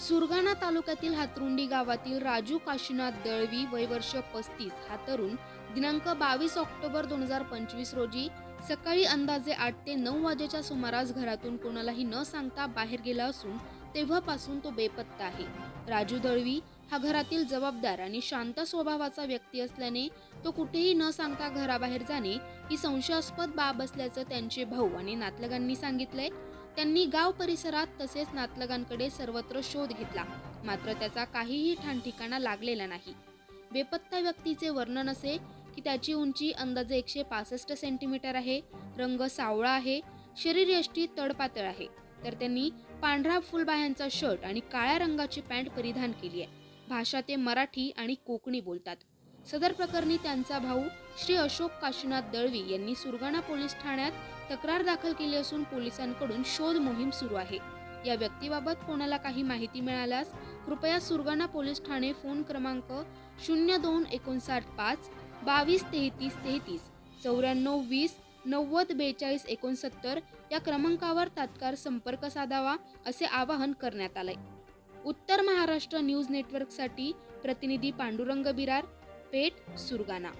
सुरगाणा तालुक्यातील हातरुंडी गावातील राजू काशीनाथ दळवी वय वर्ष पस्तीस. हा तरुण दिनांक बावीस ऑक्टोबर दोन हजार पंचवीस रोजी सकाळी अंदाजे आठ ते नऊ वाजेच्या सुमारास घरातून कोणालाही न सांगता बाहेर गेला असून तेव्हापासून तो बेपत्ता आहे. राजू दळवी हा घरातील जबाबदार आणि शांत स्वभावाचा व्यक्ती असल्याने तो कुठेही न सांगता घराबाहेर जाणे ही संशयास्पद बाब असल्याचं त्यांचे भाऊ आणि नातलगांनी सांगितलंय. त्यांनी गाव परिसरात तसेच नातलगांकडे सर्वत्र शोध घेतला. मात्र त्याचा काहीही ठाणठिकाणा लागलेला नाही. बेपत्ता व्यक्तीचे वर्णन असे की त्याची उंची अंदाजे एकशे पासष्ट सेंटीमीटर आहे रंग सावळा आहे शरीर यष्टी तडपातळ आहे. तर त्यांनी पांढरा फुलबाह्यांचा शर्ट आणि काळ्या रंगाची पॅन्ट परिधान केली आहे. भाषा ते मराठी आणि कोकणी बोलतात. सदर प्रकरणी त्यांचा भाऊ श्री अशोक काशीनाथ दळवी यांनी सुरगाणा पोलीस ठाण्यात तक्रार दाखल केली असून पोलिसांकडून शोध मोहीम सुरू आहे. या व्यक्तीबाबत कोणाला काही माहिती मिळाल्यास कृपया सुरगाणा पोलीस ठाणे फोन क्रमांक शून्य दोन एकोणसाठ पाच बावीस तेहतीस तेहतीस चौऱ्याण्णव वीस नव्वद बेचाळीस एकोणसत्तर या क्रमांकावर तात्काळ संपर्क साधावा असे आवाहन करण्यात आले उत्तर महाराष्ट्र न्यूज नेटवर्कसाठी प्रतिनिधी पांडुरंग बिरार पेठ सुरगाणा.